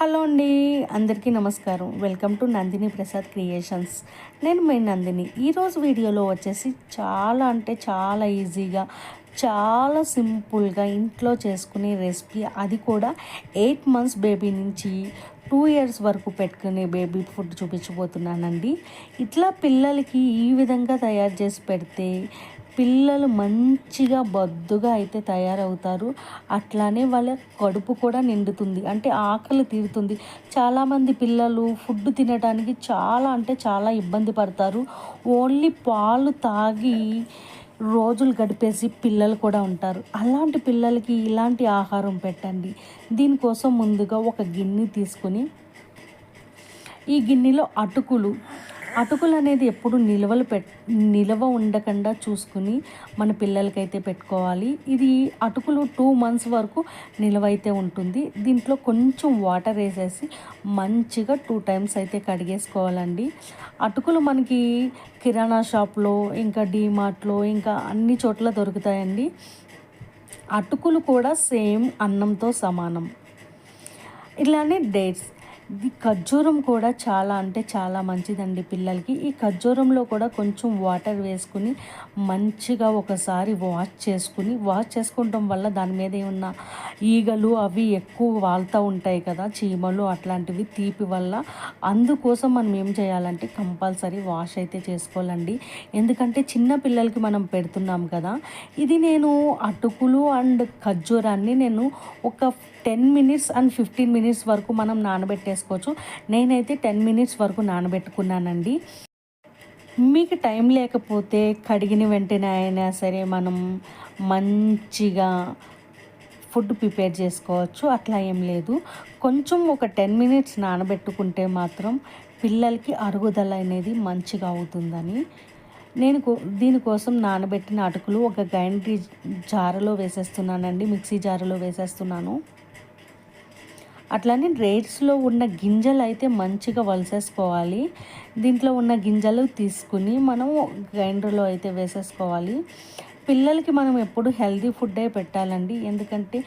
Hello అండి అందరికీ నమస్కారం. Welcome to Nandini Prasad creations. నేను మీ నందిని. ఈరోజు వీడియోలో వచ్చేసి చాలా అంటే చాలా ఈజీగా చాలా సింపుల్గా ఇంట్లో చేసుకునే రెసిపీ. అది కూడా ఎయిట్ మంత్స్ బేబీ నుంచి టూ ఇయర్స్ వరకు పెట్టుకునే బేబీ ఫుడ్ చూపించబోతున్నానండి. ఇట్లా పిల్లలకి ఈ విధంగా తయారు చేసి పెడితే పిల్లలు మంచిగా బొద్దుగా అయితే తయారవుతారు. అట్లానే వాళ్ళ కడుపు కూడా నిండుతుంది. అంటే ఆకలి తీరుతుంది. చాలామంది పిల్లలు ఫుడ్ తినడానికి చాలా అంటే చాలా ఇబ్బంది పడతారు. ఓన్లీ పాలు తాగి రోజులు గడిపేసి పిల్లలు కూడా ఉంటారు. అలాంటి పిల్లలకి ఇలాంటి ఆహారం పెట్టండి. దీనికోసం ముందుగా ఒక గిన్నె తీసుకొని ఈ గిన్నెలో అటుకులు అటుకులు అనేది ఎప్పుడు నిల్వలు పెట్ నిల్వ ఉండకుండా చూసుకుని మన పిల్లలకైతే పెట్టుకోవాలి. ఇది అటుకులు టూ మంత్స్ వరకు నిల్వ అయితే ఉంటుంది. దీంట్లో కొంచెం వాటర్ వేసేసి మంచిగా టూ టైమ్స్ అయితే కడిగేసుకోవాలండి. అటుకులు మనకి కిరాణా షాప్లో ఇంకా డీమార్ట్లో ఇంకా అన్ని చోట్ల దొరుకుతాయండి. అటుకులు కూడా సేమ్ అన్నంతో సమానం. ఇలానే డేట్స్. ఇది ఖర్జూరం కూడా చాలా అంటే చాలా మంచిదండి పిల్లలకి. ఈ ఖర్జూరంలో కూడా కొంచెం వాటర్ వేసుకుని మంచిగా ఒకసారి వాష్ చేసుకుని వాష్ చేసుకోవటం వల్ల దాని మీద ఏమన్నా ఈగలు అవి ఎక్కువ వాళ్తూ ఉంటాయి కదా చీమలు అట్లాంటివి తీపి వల్ల అందుకోసం మనం ఏం చేయాలంటే కంపల్సరీ వాష్ అయితే చేసుకోవాలండి. ఎందుకంటే చిన్న పిల్లలకి మనం పెడుతున్నాం కదా ఇది నేను అటుకులు అండ్ ఖర్జూరాన్ని నేను ఒక ten minutes and fifteen minutes వరకు మనం చేసుకోవచ్చు. నేనైతే టెన్ మినిట్స్ వరకు నానబెట్టుకున్నానండి. మీకు టైం లేకపోతే కడిగిన వెంటనే అయినా సరే మనం మంచిగా ఫుడ్ ప్రిపేర్ చేసుకోవచ్చు. అట్లా ఏం లేదు. కొంచెం ఒక టెన్ మినిట్స్ నానబెట్టుకుంటే మాత్రం పిల్లలకి అరుగుదల అనేది మంచిగా అవుతుందని. నేను దీనికోసం నానబెట్టిన అటుకులు ఒక గైండ్రీ జారలో వేసేస్తున్నానండి. మిక్సీ జారలో వేసేస్తున్నాను. అట్లానే రేట్స్లో ఉన్న గింజలు అయితే మంచిగా వలసేసుకోవాలి. దీంట్లో ఉన్న గింజలు తీసుకుని మనం గ్రైండర్లో అయితే వేసేసుకోవాలి. పిల్లలకి మనం ఎప్పుడు హెల్తీ ఫుడ్డే పెట్టాలండి. ఎందుకంటే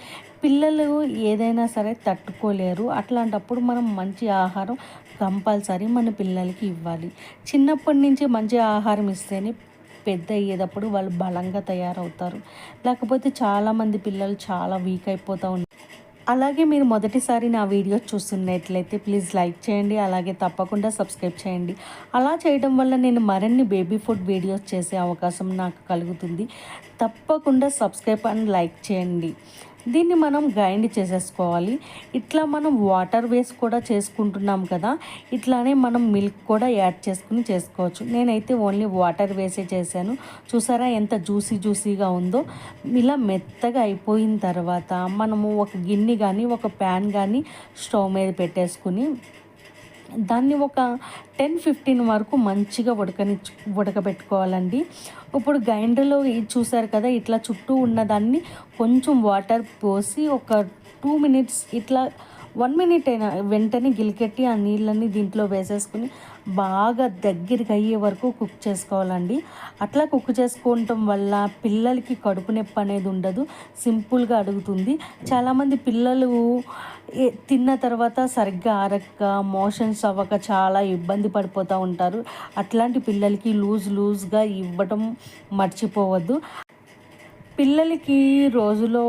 పిల్లలు ఏదైనా సరే తట్టుకోలేరు. అట్లాంటప్పుడు మనం మంచి ఆహారం కంపల్సరీ మన పిల్లలకి ఇవ్వాలి. చిన్నప్పటి నుంచి మంచి ఆహారం ఇస్తేనే పెద్ద అయ్యేటప్పుడు వాళ్ళు బలంగా తయారవుతారు. లేకపోతే చాలామంది పిల్లలు చాలా వీక్ అయిపోతూ ఉంటారు అలాగే మీరు మొదటిసారి నా వీడియో చూస్తున్నట్లయితే ప్లీజ్ లైక్ చేయండి అలాగే తప్పకుండా సబ్స్క్రైబ్ చేయండి. అలా చేయడం వల్ల నేను మరిన్ని బేబీ ఫుడ్ వీడియోస్ చేసే అవకాశం నాకు కలుగుతుంది. తప్పకుండా సబ్స్క్రైబ్ అండ్ లైక్ చేయండి. దీన్ని మనం గ్రైండ్ చేసేసుకోవాలి. ఇట్లా మనం వాటర్ వేసి కూడా చేసుకుంటున్నాం కదా ఇట్లానే మనం మిల్క్ కూడా యాడ్ చేసుకుని చేసుకోవచ్చు. నేనైతే ఓన్లీ వాటర్ వేసే చేశాను. చూసారా ఎంత జ్యూసీ జ్యూసీగా ఉందో? ఇలా మెత్తగా అయిపోయిన తర్వాత మనము ఒక గిన్నె కానీ ఒక ప్యాన్ కానీ స్టవ్ మీద పెట్టేసుకుని దాన్ని ఒక టెన్ ఫిఫ్టీన్ వరకు మంచిగా ఉడకని ఉడకబెట్టుకోవాలండి. ఇప్పుడు గ్రైండర్లో చూసారు కదా ఇట్లా చుట్టూ ఉన్నదాన్ని కొంచెం వాటర్ పోసి ఒక టూ మినిట్స్ ఇట్లా వన్ మినిట్ అయినా వెంటనే గిలికెట్టి ఆ నీళ్ళని దీంట్లో వేసేసుకుని బాగా దగ్గరికి అయ్యే వరకు కుక్ చేసుకోవాలండి. అట్లా కుక్ చేసుకోవటం వల్ల పిల్లలకి కడుపు నొప్పి అనేది ఉండదు. సింపుల్గా అడుగుతుంది. చాలామంది పిల్లలు తిన్న తర్వాత సరిగ్గా ఆరక్క మోషన్స్ అవ్వక చాలా ఇబ్బంది పడిపోతూ ఉంటారు. అట్లాంటి పిల్లలకి లూజ్ లూజ్గా ఇవ్వటం మర్చిపోవద్దు. పిల్లలకి రోజులో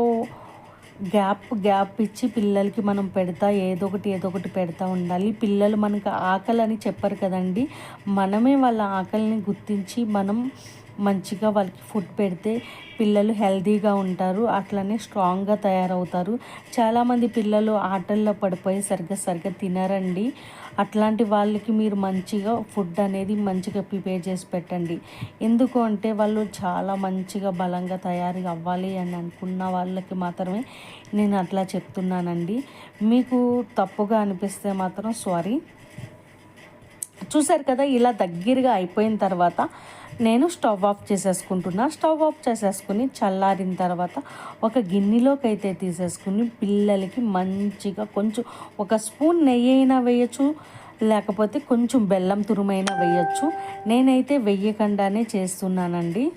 గ్యాప్ గ్యాప్ ఇచ్చి పిల్లలకి మనం పెడతా ఏదో ఒకటి ఏదో ఒకటి పెడతా ఉండాలి. పిల్లలు మనకు ఆకలి అని చెప్పారు కదండి. మనమే వాళ్ళ ఆకలిని గుర్తించి మనం మంచిగా వాళ్ళకి ఫుడ్ పెడితే పిల్లలు హెల్తీగా ఉంటారు అట్లనే స్ట్రాంగ్గా తయారవుతారు. చాలామంది పిల్లలు ఆటల్లో పడిపోయి సరిగ్గా సరిగ్గా తినరండి. అట్లాంటి వాళ్ళకి మీరు మంచిగా ఫుడ్ అనేది మంచిగా ప్రిపేర్ చేసి పెట్టండి. ఎందుకు అంటే వాళ్ళు చాలా మంచిగా బలంగా తయారు అవ్వాలి అని అనుకున్న వాళ్ళకి మాత్రమే నేను అట్లా చెప్తున్నానండి. మీకు తప్పుగా అనిపిస్తే మాత్రం సారీ. చూసారు కదా ఇలా దగ్గరగా అయిపోయిన తర్వాత నేను స్టవ్ ఆఫ్ చేసేసుకుంటున్నా. స్టవ్ ఆఫ్ చేసేసుకుని చల్లారిన తర్వాత ఒక గిన్నెలోకి అయితే తీసేసుకుని పిల్లలకి మంచిగా కొంచెం ఒక స్పూన్ నెయ్యి అయినా వేయచ్చు లేకపోతే కొంచెం బెల్లం తురుమైనా వేయచ్చు. నేనైతే వెయ్యకుండానే చేస్తున్నానండి.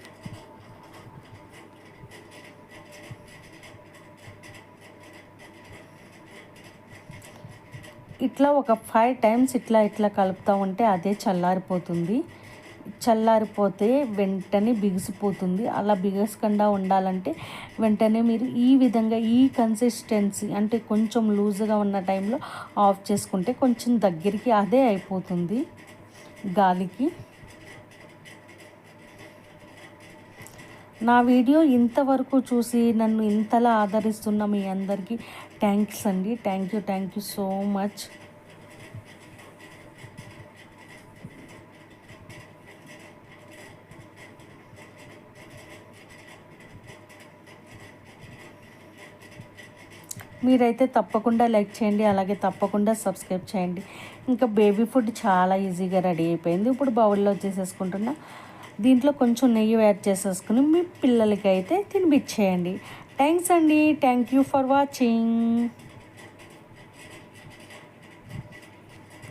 ఇట్లా ఒక ఫైవ్ టైమ్స్ ఇట్లా ఇట్లా కలుపుతూ ఉంటే అదే చల్లారిపోతుంది. చల్లారిపోతే వెంటనే బిగిసిపోతుంది. అలా బిగసకుండా ఉండాలంటే వెంటనే మీరు ఈ విధంగా ఈ కన్సిస్టెన్సీ అంటే కొంచెం లూజ్గా ఉన్న టైంలో ఆఫ్ చేసుకుంటే కొంచెం దగ్గరికి అదే అయిపోతుంది. గాలికి. నా వీడియో ఇంతవరకు చూసి నన్ను ఇంతలా ఆదరిస్తున్న మీ అందరికీ థ్యాంక్స్ అండి. Thank you thank you so much మీరైతే తప్పకుండా లైక్ చేయండి అలాగే తప్పకుండా సబ్స్క్రైబ్ చేయండి. ఇంకా బేబీ ఫుడ్ చాలా ఈజీగా రెడీ అయిపోయింది. ఇప్పుడు బౌల్లో చేసేసుకుంటున్నా. దీంట్లో కొంచెం నెయ్యి యాడ్ చేసేసుకుని మీ పిల్లలకి అయితే తినిపించేయండి థ్యాంక్స్ అండి. Thank you for watching.